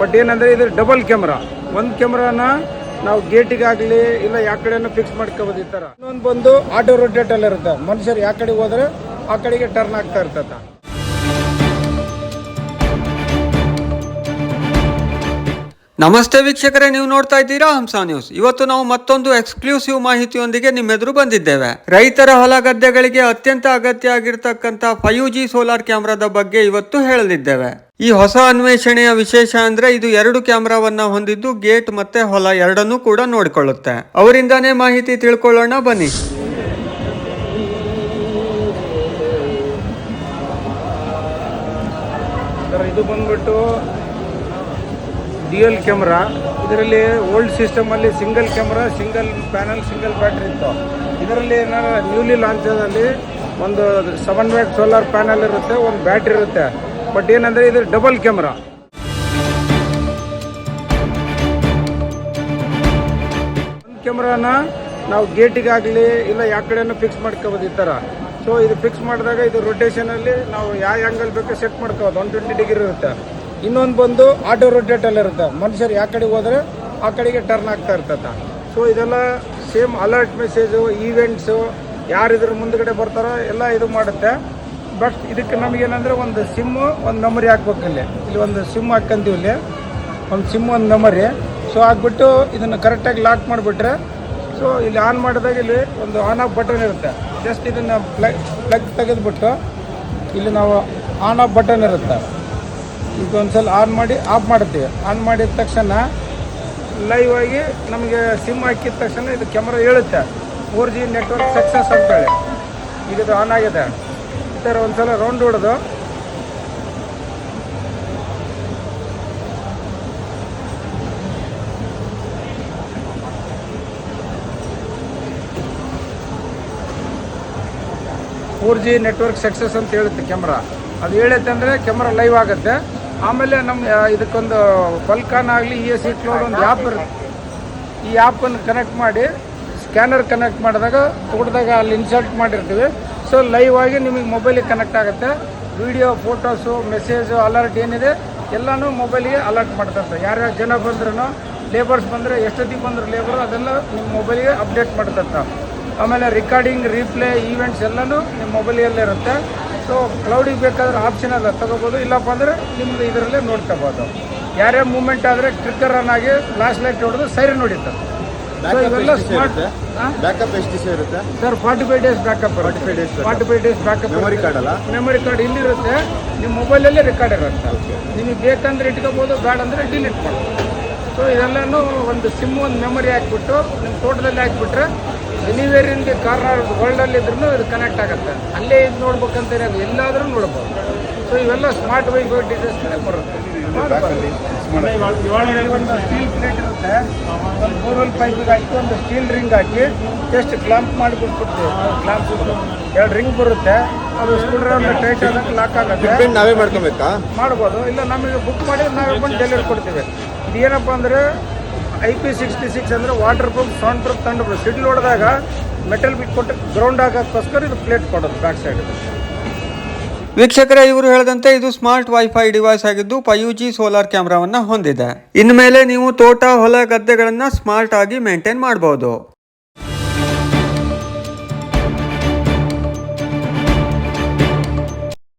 But ಏನಂದ್ರೆ ಇದು double camera ಒಂದು ಕ್ಯಾಮ್ರಾನ ನಾವು ಗೇಟಿಗಾಗಲಿ ಇಲ್ಲ ಯಾವ ಕಡೆನೂ ಫಿಕ್ಸ್ ಮಾಡ್ಕೋಬೋದು ಈ ಥರ ಇನ್ನೊಂದು ಬಂದು ಆಟೋ ಇರುತ್ತೆ ಮನುಷ್ಯರು ಯಾವ ಕಡೆಗೆ ಹೋದ್ರೆ ಆ ಕಡೆಗೆ ಟರ್ನ್ ಆಗ್ತಾ ಇರ್ತದೆ. ನಮಸ್ತೆ ವೀಕ್ಷಕರೇ, ನೀವು ನೋಡ್ತಾ ಇದ್ದೀರಾ ಹಂಸಾ ನ್ಯೂಸ್. ಇವತ್ತು ನಾವು ಮತ್ತೊಂದು ಎಕ್ಸ್ಕ್ಲೂಸಿವ್ ಮಾಹಿತಿಯೊಂದಿಗೆ ನಿಮ್ಮೆದುರು ಬಂದಿದ್ದೇವೆ. ರೈತರ ಹೊಲ ಗದ್ದೆಗಳಿಗೆ ಅತ್ಯಂತ ಅಗತ್ಯ ಆಗಿರ್ತಕ್ಕಂಥ ಫೈವ್ ಜಿ ಸೋಲಾರ್ ಕ್ಯಾಮ್ರಾದ ಬಗ್ಗೆ ಇವತ್ತು ಹೇಳಲಿದ್ದೇವೆ. ಈ ಹೊಸ ಅನ್ವೇಷಣೆಯ ವಿಶೇಷ ಅಂದ್ರೆ ಇದು ಎರಡು ಕ್ಯಾಮ್ರಾವನ್ನ ಹೊಂದಿದ್ದು ಗೇಟ್ ಮತ್ತೆ ಹೊಲ ಎರಡನ್ನೂ ಕೂಡ ನೋಡಿಕೊಳ್ಳುತ್ತೆ. ಅವರಿಂದಾನೇ ಮಾಹಿತಿ ತಿಳ್ಕೊಳ್ಳೋಣ, ಬನ್ನಿ. ಇದು ಬಂದ್ಬಿಟ್ಟು ಡಿಎಲ್ ಕ್ಯಾಮ್ರಾ ಇದರಲ್ಲಿ old ಸಿಸ್ಟಮಲ್ಲಿ single camera single panel single battery ಇತ್ತು. ಇದರಲ್ಲಿ ಏನಾರ ನ್ಯೂಲಿ ಲಾಂಚ್ ಆದಲ್ಲಿ ಒಂದು ಸೆವೆನ್ ವ್ಯಾಟ್ ಸೋಲಾರ್ ಪ್ಯಾನಲ್ ಇರುತ್ತೆ, ಒಂದು ಬ್ಯಾಟ್ರಿ ಇರುತ್ತೆ. ಬಟ್ ಏನಂದರೆ ಇದು ಡಬಲ್ ಕ್ಯಾಮ್ರಾ ಒಂದು ಕ್ಯಾಮ್ರಾನ ನಾವು ಗೇಟಿಗಾಗಲಿ ಇಲ್ಲ ಯಾವ ಕಡೆನೂ ಫಿಕ್ಸ್ ಮಾಡ್ಕೋಬೋದು ಈ ಥರ ಸೊ ಇದು ಫಿಕ್ಸ್ ಮಾಡಿದಾಗ ಇದು ರೊಟೇಷನಲ್ಲಿ ನಾವು ಯಾವ ಆ್ಯಂಗಲ್ ಬೇಕು ಸೆಟ್ ಮಾಡ್ಕೋಬೋದು. ಒನ್ ಟ್ವೆಂಟಿ ಡಿಗ್ರಿ ಇರುತ್ತೆ. ಇನ್ನೊಂದು ಬಂದು ಆಟೋ ರೊಟೇಟಲ್ಲಿ ಇರುತ್ತೆ. ಮನುಷ್ಯರು ಯಾವ ಕಡೆಗೆ ಹೋದ್ರೆ ಆ ಕಡೆಗೆ ಟರ್ನ್ ಆಗ್ತಾ ಇರ್ತದೆ. ಸೊ ಇದೆಲ್ಲ ಸೇಮ್ ಅಲರ್ಟ್ ಮೆಸೇಜು ಈವೆಂಟ್ಸು ಯಾರು ಇದ್ರ ಮುಂದ್ಗಡೆ ಬರ್ತಾರೋ ಎಲ್ಲ ಇದು ಮಾಡುತ್ತೆ. ಬಟ್ ಇದಕ್ಕೆ ನಮಗೇನಂದರೆ ಒಂದು ಸಿಮ್ಮು ಒಂದು ಮೆಮೊರಿ ಹಾಕ್ಬೇಕು ಇಲ್ಲಿ. ಇಲ್ಲಿ ಒಂದು ಸಿಮ್ ಹಾಕ್ಕಂತೀವಿ ಇಲ್ಲಿ. ಒಂದು ಸಿಮ್ ಒಂದು ಮೆಮೊರಿ ಸೊ ಹಾಕ್ಬಿಟ್ಟು ಇದನ್ನು ಕರೆಕ್ಟಾಗಿ ಲಾಕ್ ಮಾಡಿಬಿಟ್ರೆ ಸೊ ಇಲ್ಲಿ ಆನ್ ಮಾಡಿದಾಗ ಇಲ್ಲಿ ಒಂದು ಆನ್ ಆಫ್ ಬಟನ್ ಇರುತ್ತೆ. ಜಸ್ಟ್ ಇದನ್ನು ಪ್ಲಗ್ ಪ್ಲಗ್ ತೆಗೆದುಬಿಟ್ಟು ಇಲ್ಲಿ ನಾವು ಆನ್ ಆಫ್ ಬಟನ್ ಇರುತ್ತೆ. ಈಗ ಸಲ ಆನ್ ಮಾಡಿ ಆಫ್ ಮಾಡ್ತೀವಿ ಆನ್ ಮಾಡಿದ ತಕ್ಷಣ ಲೈವ್ ಆಗಿ ನಮಗೆ ಸಿಮ್ ಹಾಕಿದ ತಕ್ಷಣ ಇದು ಕ್ಯಾಮ್ರಾ ಹೇಳುತ್ತೆ ಫೋರ್ ಜಿ ನೆಟ್ವರ್ಕ್ ಸಕ್ಸಸ್ ಅಂತೇಳಿ. ಈಗ ಇದು ಆನ್ ಆಗಿದೆ. ಈ ಥರ ಒಂದ್ಸಲ ರೌಂಡ್ ಹೊಡೆದು. ಫೋರ್ ಜಿ ನೆಟ್ವರ್ಕ್ ಸಕ್ಸಸ್ ಅಂತ ಹೇಳುತ್ತೆ ಕ್ಯಾಮ್ರಾ ಅದು ಹೇಳುತ್ತೆ ಅಂದರೆ ಕ್ಯಾಮ್ರಾ ಲೈವ್ ಆಗುತ್ತೆ. ಆಮೇಲೆ ನಮ್ಮ ಇದಕ್ಕೊಂದು ಫಲ್ಕಾನ್ ಆಗಲಿ ಇ ಎಸ್ ಇಟ್ಲೋಡ್ ಒಂದು ಆ್ಯಪ್ ಇರುತ್ತೆ ಈ ಆ್ಯಪನ್ನು ಕನೆಕ್ಟ್ ಮಾಡಿ ಸ್ಕ್ಯಾನರ್ ಕನೆಕ್ಟ್ ಮಾಡಿದಾಗ ತೋಟದಾಗ ಅಲ್ಲಿ ಇನ್ಸರ್ಟ್ ಮಾಡಿರ್ತೀವಿ. ಸೊ ಲೈವ್ ಆಗಿ ನಿಮಗೆ ಮೊಬೈಲಿಗೆ ಕನೆಕ್ಟ್ ಆಗುತ್ತೆ. ವಿಡಿಯೋ ಫೋಟೋಸು ಮೆಸೇಜು ಅಲರ್ಟ್ ಏನಿದೆ, ಎಲ್ಲನೂ ಮೊಬೈಲಿಗೆ ಅಲರ್ಟ್ ಮಾಡ್ತಾರೆ ಯಾರ್ಯಾರು ಜನ ಬಂದ್ರೂ ಲೇಬರ್ಸ್ ಬಂದರೆ, ಎಷ್ಟೊತ್ತಿಗೆ ಬಂದರು ಲೇಬರು ಅದೆಲ್ಲ ನಿಮ್ಮ ಮೊಬೈಲಿಗೆ ಅಪ್ಡೇಟ್ ಮಾಡ್ತಂತ ಆಮೇಲೆ ರೆಕಾರ್ಡಿಂಗ್ ರೀಪ್ಲೇ ಈವೆಂಟ್ಸ್ ಎಲ್ಲನೂ ನಿಮ್ಮ ಮೊಬೈಲಲ್ಲೇ ಇರುತ್ತೆ. ಸೊ ಕ್ಲೌಡಿಗೆ ಬೇಕಾದ್ರೆ ಆಪ್ಷನ್ ಎಲ್ಲ ತಗೋಬೋದು. ಇಲ್ಲಪ್ಪ ಅಂದರೆ ನಿಮ್ದು ಇದರಲ್ಲೇ ನೋಡ್ಕೋಬೋದು. ಯಾರೇ ಮೂಮೆಂಟ್ ಆದರೆ ಟ್ರಿಕ್ಕರ್ ರನ್ ಆಗಿ ಫ್ಲಾಶ್ ಲೈಟ್ ಹೊಡೆದು ಸರಿ ನೋಡಿತಾರೆ ಸೊ ಇವೆಲ್ಲ ಸ್ಮಾರ್ಟ್ ಬ್ಯಾಕಪ್ ಎಷ್ಟು ದಿವಸ ಇರುತ್ತೆ? Sir forty five days backup 45 five days forty five days backup memory card ಅಲ್ಲ? ಮೆಮೊರಿ ಕಾರ್ಡ್ ಇಲ್ಲಿರುತ್ತೆ. ನಿಮ್ಮ ಮೊಬೈಲಲ್ಲೇ ರೆಕಾರ್ಡ್ ಇರುತ್ತೆ. ನಿಮಗೆ ಬೇಕಂದ್ರೆ ಇಟ್ಕೋಬೋದು ಬೇಡ ಅಂದರೆ ಡಿಲೀಟ್ ಮಾಡ್ಬೋದು. ಸೊ ಇದೆಲ್ಲನೂ ಒಂದು ಸಿಮ್ ಒಂದು ಮೆಮೊರಿ ಹಾಕ್ಬಿಟ್ಟು ನಿಮ್ಮ ತೋಟದಲ್ಲಿ ಹಾಕ್ಬಿಟ್ರೆ ಎನಿವೇರ್ ಇನ್ ದಿ ಕಾರ್ನರ್ ವರ್ಲ್ಡಲ್ಲಿ ಇದ್ರೂ ಇದು ಕನೆಕ್ಟ್ ಆಗುತ್ತೆ. ಅಲ್ಲೇ ಇದು ನೋಡ್ಬೇಕಂತ ಇರೋದು ಎಲ್ಲಾದರೂ ನೋಡ್ಬೋದು. ಸೊ ಇವೆಲ್ಲ ಸ್ಮಾರ್ಟ್ ವೈಫೈ ಡಿಸೈನ್ಸ್ ಬರುತ್ತೆ. ಬ್ಯಾಕಲ್ಲಿ ಒಂದು ಸ್ಟೀಲ್ ಪ್ಲೇಟ್ ಇರುತ್ತೆ. ಒಂದು ಬೋರ್ವೆಲ್ ಪೈಪಿಗೆ ಹಾಕಿ ಒಂದು ಸ್ಟೀಲ್ ರಿಂಗ್ ಹಾಕಿ ಜಸ್ಟ್ ಕ್ಲಾಂಪ್ ಮಾಡಿ ಬಿಟ್ಬಿಡ್ತೀವಿ ಕ್ಲಾಂಪ್ ಎರಡು ರಿಂಗ್ ಬರುತ್ತೆ. ಅದು ಸ್ಕ್ರೂ ಡ್ರೈವರ್ ಟೈಟ್ ಅದಕ್ಕೆ ಲಾಕ್ ಆಗುತ್ತೆ. ನಾವೇ ಮಾಡ್ಕೋಬೇಕಾ? ಮಾಡ್ಬೋದು. ಇಲ್ಲ ನಮಗೆ ಬುಕ್ ಮಾಡಿ ನಾವೇ ಬಂದು ಡೆಲಿವರಿ ಕೊಡ್ತೀವಿ. ಇದೇನಪ್ಪ ಅಂದರೆ ಐ ಪಿ ಸಿಕ್ಸ್ಟಿ ಸಿಕ್ಸ್ ಅಂದರೆ ವಾಟರ್ ಪ್ರೂಫ್ ಸೌಂಡ್ ಪ್ರೂಫ್ ತಂಡ ಸಿಡ್ಲ್ ಹೊಡೆದಾಗ ಮೆಟಲ್ ಬಿಟ್ ಕೊಟ್ಟು ಗ್ರೌಂಡ್ ಆಗೋಕ್ಕೋಸ್ಕರ ಇದು ಪ್ಲೇಟ್ ಕೊಡೋದು ಬ್ಯಾಕ್ ಸೈಡ್ ವೀಕ್ಷಕರೇ, ಇವರು ಹೇಳಿದಂತೆ ಇದು ಸ್ಮಾರ್ಟ್ ವೈಫೈ ಡಿವೈಸ್ ಆಗಿದ್ದು ಫೈವ್ ಜಿ ಸೋಲಾರ್ ಕ್ಯಾಮ್ರಾವನ್ನು ಹೊಂದಿದೆ. ಇನ್ಮೇಲೆ ನೀವು ತೋಟ, ಹೊಲ, ಗದ್ದೆಗಳನ್ನು ಸ್ಮಾರ್ಟ್ ಆಗಿ ಮೇಂಟೈನ್ ಮಾಡಬಹುದು